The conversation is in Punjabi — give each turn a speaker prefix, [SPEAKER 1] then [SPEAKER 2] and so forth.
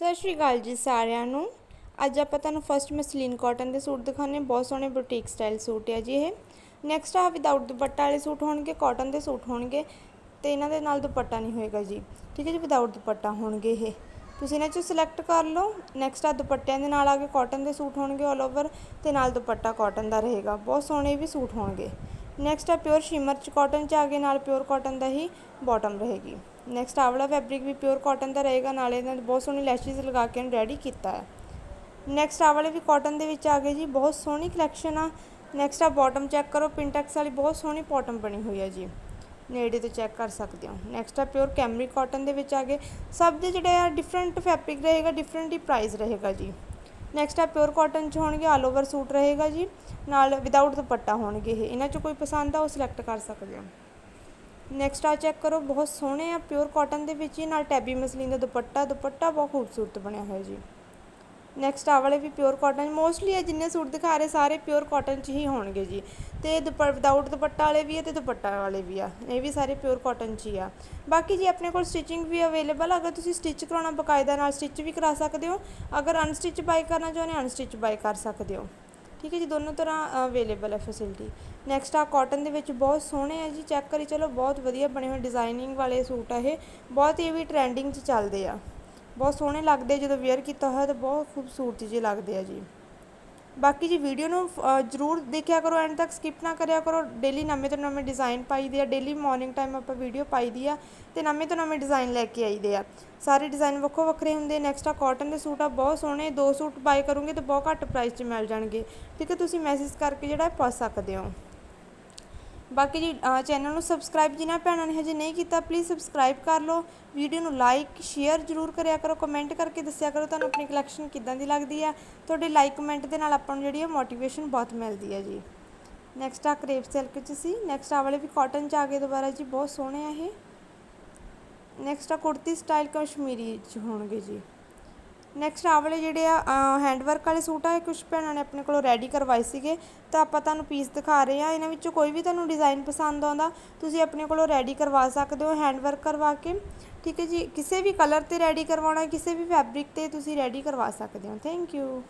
[SPEAKER 1] ਸਤਿ ਸ਼੍ਰੀ ਅਕਾਲ ਜੀ ਸਾਰਿਆਂ ਨੂੰ। ਅੱਜ ਆਪਾਂ ਤੁਹਾਨੂੰ ਫਸਟ ਮਸਲੀਨ ਕਾਟਨ ਦੇ ਸੂਟ ਦਿਖਾਣੇ ਬਹੁਤ ਸੋਹਣੇ ਬੁਟੀਕ ਸਟਾਈਲ ਸੂਟ ਹੈ ਜੀ ਇਹ। ਨੈਕਸਟ ਆ ਵਿਦਆਊਟ ਦੁਪੱਟਾ ਵਾਲੇ ਸੂਟ ਹੋਣਗੇ ਕਾਟਨ ਦੇ ਸੂਟ ਹੋਣਗੇ। ਤੇ ਇਹਨਾਂ ਦੇ ਨਾਲ ਦੁਪੱਟਾ ਨਹੀਂ ਹੋਏਗਾ ਜੀ। ਠੀਕ ਹੈ ਜੀ ਵਿਦਆਊਟ ਦੁਪੱਟਾ ਹੋਣਗੇ ਇਹ। ਤੁਸੀਂ ਇਹਨਾਂ ਚੋਂ ਸਿਲੈਕਟ ਕਰ ਲਓ। ਨੈਕਸਟ ਆ ਦੁਪੱਟਿਆਂ ਦੇ ਨਾਲ ਆ ਕੇ ਕਾਟਨ ਦੇ ਸੂਟ ਹੋਣਗੇ ਆਲ ਓਵਰ ਤੇ ਨਾਲ ਦੁਪੱਟਾ ਕਾਟਨ ਦਾ ਰਹੇਗਾ। ਬਹੁਤ ਸੋਹਣੇ ਵੀ ਸੂਟ ਹੋਣਗੇ। ਨੈਕਸਟ ਆ ਪਿਓਰ ਸ਼ਿਮਰ ਚ ਕਾਟਨ ਚ ਆ ਕੇ ਨਾਲ ਪਿਓਰ ਕਾਟਨ ਦਾ ਹੀ ਬਾਟਮ ਰਹੇਗੀ। ਨੈਕਸਟ ਆਹ ਵਾਲਾ ਫੈਬਰਿਕ ਵੀ ਪਿਓਰ ਕਾਟਨ ਦਾ ਰਹੇਗਾ, ਨਾਲੇ ਇਹਨਾਂ ਦੇ ਬਹੁਤ ਸੋਹਣੀ ਲੈਸ਼ਿਜ਼ ਲਗਾ ਕੇ ਇਹਨੂੰ ਰੈਡੀ ਕੀਤਾ ਹੈ। ਨੈਕਸਟ ਆਹ ਵਾਲੇ ਵੀ ਕਾਟਨ ਦੇ ਵਿੱਚ ਆ ਗਏ ਜੀ, ਬਹੁਤ ਸੋਹਣੀ ਕਲੈਕਸ਼ਨ ਆ। ਨੈਕਸਟ ਆ ਬਾਟਮ ਚੈੱਕ ਕਰੋ ਪਿੰਟੈਕਸ ਵਾਲੀ ਬਹੁਤ ਸੋਹਣੀ ਬਾਟਮ ਬਣੀ ਹੋਈ ਹੈ ਜੀ। ਨੇੜੇ ਤੋਂ ਚੈੱਕ ਕਰ ਸਕਦੇ ਹੋ। ਨੈਕਸਟ ਆ ਪਿਓਰ ਕੈਮਰੀ ਕਾਟਨ ਦੇ ਵਿੱਚ ਆ ਗਏ। ਸਭ ਦੇ ਜਿਹੜੇ ਆ ਡਿਫਰੈਂਟ ਫੈਬਰਿਕ ਰਹੇਗਾ ਡਿਫਰੈਂਟ ਹੀ ਪ੍ਰਾਈਸ ਰਹੇਗਾ ਜੀ। ਨੈਕਸਟ ਆ ਪਿਓਰ ਕਾਟਨ ਚ ਹੋਣਗੇ ਆਲ ਓਵਰ ਸੂਟ ਰਹੇਗਾ ਜੀ। ਨਾਲ ਵਿਦਆਊਟ ਦੁਪੱਟਾ ਹੋਣਗੇ ਇਹ। ਇਹਨਾਂ ਚੋਂ ਕੋਈ ਪਸੰਦ ਆ, ਉਹ ਸਿਲੈਕਟ ਕਰ ਸਕਦੇ ਹੋ। ਨੈਕਸਟ ਆ ਚੈੱਕ ਕਰੋ, ਬਹੁਤ ਸੋਹਣੇ ਆ ਪਿਓਰ ਕਾਟਨ ਦੇ ਵਿੱਚ ਹੀ, ਨਾਲ ਟੈਬੀ ਮਸਲੀਨ ਦਾ ਦੁਪੱਟਾ ਦੁਪੱਟਾ ਬਹੁਤ ਖੂਬਸੂਰਤ ਬਣਿਆ ਹੋਇਆ ਜੀ। ਨੈਕਸਟ ਆ ਵਾਲੇ ਵੀ ਪਿਓਰ ਕਾਟਨ ਮੋਸਟਲੀ ਇਹ ਜਿੰਨੇ ਸੂਟ ਦਿਖਾ ਰਹੇ ਸਾਰੇ ਪਿਓਰ ਕਾਟਨ ਚ ਹੀ ਹੋਣਗੇ ਜੀ। ਤੇ ਵਿਦਆਊਟ ਦੁਪੱਟਾ ਵਾਲੇ ਵੀ ਆ ਤੇ ਦੁਪੱਟਾ ਵਾਲੇ ਵੀ ਆ, ਇਹ ਵੀ ਸਾਰੇ ਪਿਓਰ ਕਾਟਨ ਚ ਹੀ ਆ। ਬਾਕੀ ਜੀ ਆਪਣੇ ਕੋਲ ਸਟਿਚਿੰਗ ਵੀ ਅਵੇਲੇਬਲ ਆ, ਅਗਰ ਤੁਸੀਂ ਸਟਿਚ ਕਰਾਉਣਾ ਬਕਾਇਦਾ ਨਾਲ ਸਟਿਚ ਵੀ ਕਰਾ ਸਕਦੇ ਹੋ, ਅਗਰ ਅਨਸਟਿਚ ਬਾਈ ਕਰਨਾ ਚਾਹੁੰਦੇ ਅਨਸਟਿਚ ਬਾਈ ਕਰ ਸਕਦੇ ਹੋ। ਠੀਕ ਹੈ ਜੀ, ਦੋਨੋਂ ਤਰ੍ਹਾਂ ਅਵੇਲੇਬਲ ਹੈ ਫੈਸਿਲਿਟੀ ਨੈਕਸਟ ਆ ਕਾਟਨ ਦੇ ਵਿੱਚ ਬਹੁਤ ਸੋਹਣੇ ਆ ਜੀ ਚੈੱਕ ਕਰੀ ਚਲੋ ਬਹੁਤ ਵਧੀਆ ਬਣੇ ਹੋਏ ਡਿਜ਼ਾਈਨਿੰਗ ਵਾਲੇ ਸੂਟ ਆ ਇਹ। ਬਹੁਤ ਇਹ ਵੀ ਟ੍ਰੈਂਡਿੰਗ 'ਚ ਚੱਲਦੇ ਆ। ਬਹੁਤ ਸੋਹਣੇ ਲੱਗਦੇ ਜਦੋਂ ਵੇਅਰ ਕੀਤਾ ਹੋਇਆ ਤਾਂ ਬਹੁਤ ਖੂਬਸੂਰਤ ਜਿਹੇ ਲੱਗਦੇ ਆ ਜੀ। ਬਾਕੀ ਜੀ ਵੀਡੀਓ ਨੂੰ ਜਰੂਰ ਦੇਖਿਆ ਕਰੋ, ਐਂਡ ਤੱਕ ਸਕਿਪ ਨਾ ਕਰਿਆ ਕਰੋ। ਡੇਲੀ ਨਵੇਂ ਤੋਂ ਨਵੇਂ ਡਿਜ਼ਾਈਨ ਪਾਈਦੇ ਆ ਡੇਲੀ ਮਾਰਨਿੰਗ ਟਾਈਮ ਆਪਾਂ ਵੀਡੀਓ ਪਾਈਦੀ ਆ ਤੇ ਨਵੇਂ ਤੋਂ ਨਵੇਂ ਡਿਜ਼ਾਈਨ ਲੈ ਕੇ ਆਈਦੇ ਆ। ਸਾਰੇ ਡਿਜ਼ਾਈਨ ਵੱਖੋ ਵੱਖਰੇ ਹੁੰਦੇ ਨੈਕਸਟ ਆ ਕਾਟਨ ਦੇ ਸੂਟ ਆ, ਬਹੁਤ ਸੋਹਣੇ, ਦੋ ਸੂਟ ਬਾਈ ਕਰੋਗੇ ਤਾਂ ਬਹੁਤ ਘੱਟ ਪ੍ਰਾਈਸ 'ਚ ਮਿਲ ਜਾਣਗੇ। ਠੀਕ ਹੈ, ਤੁਸੀਂ ਮੈਸੇਜ ਕਰਕੇ ਜਿਹੜਾ ਪਾ ਸਕਦੇ ਹੋ। ਬਾਕੀ ਜੀ ਚੈਨਲ ਨੂੰ ਸਬਸਕ੍ਰਾਈਬ ਜਿਨ੍ਹਾਂ ਭੈਣਾਂ ਨੇ ਹਜੇ ਨਹੀਂ ਕੀਤਾ ਪਲੀਜ਼ ਸਬਸਕ੍ਰਾਈਬ ਕਰ ਲਓ। ਵੀਡੀਓ ਨੂੰ ਲਾਈਕ ਸ਼ੇਅਰ ਜ਼ਰੂਰ ਕਰਿਆ ਕਰੋ। ਕਮੈਂਟ ਕਰਕੇ ਦੱਸਿਆ ਕਰੋ ਤੁਹਾਨੂੰ ਆਪਣੀ ਕਲੈਕਸ਼ਨ ਕਿੱਦਾਂ ਦੀ ਲੱਗਦੀ ਹੈ ਤੁਹਾਡੇ ਲਾਈਕ ਕਮੈਂਟ ਦੇ ਨਾਲ ਆਪਾਂ ਨੂੰ ਜਿਹੜੀ ਹੈ ਮੋਟੀਵੇਸ਼ਨ ਬਹੁਤ ਮਿਲਦੀ ਹੈ ਜੀ। ਨੈਕਸਟ ਆ ਕਰੇਪ ਸਿਲਕ ਚ ਸੀ। ਨੈਕਸਟ ਆ ਵਾਲੇ ਵੀ ਕਾਟਨ ਚ ਆ ਗਏ ਦੁਬਾਰਾ ਜੀ, ਬਹੁਤ ਸੋਹਣੇ ਆ ਇਹ। ਨੈਕਸਟ ਆ ਕੁੜਤੀ ਸਟਾਈਲ ਕਸ਼ਮੀਰੀ ਚ ਹੋਣਗੇ ਜੀ। ਨੈਕਸਟ ਆ ਵਾਲੇ ਜਿਹੜੇ ਆ ਹੈਂਡ ਵਰਕ ਵਾਲੇ ਸੂਟ ਆ, ਇਹ ਕੁਝ ਭੈਣਾਂ ਨੇ ਆਪਣੇ ਕੋਲੋਂ ਰੈਡੀ ਕਰਵਾਏ ਸੀਗੇ। ਤਾਂ ਆਪਾਂ ਤੁਹਾਨੂੰ ਪੀਸ ਦਿਖਾ ਰਹੇ ਆ ਇਹਨਾਂ ਵਿੱਚੋਂ ਕੋਈ ਵੀ ਤੁਹਾਨੂੰ ਡਿਜ਼ਾਈਨ ਪਸੰਦ ਆਉਂਦਾ, ਤੁਸੀਂ ਆਪਣੇ ਕੋਲੋਂ ਰੈਡੀ ਕਰਵਾ ਸਕਦੇ ਹੋ ਹੈਂਡ ਵਰਕ ਕਰਵਾ ਕੇ। ਠੀਕ ਹੈ ਜੀ? ਕਿਸੇ ਵੀ ਕਲਰ ਤੇ ਰੈਡੀ ਕਰਵਾਉਣਾ, ਕਿਸੇ ਵੀ ਫੈਬਰਿਕ ਤੇ ਤੁਸੀਂ ਰੈਡੀ ਕਰਵਾ ਸਕਦੇ ਹੋ। Thank you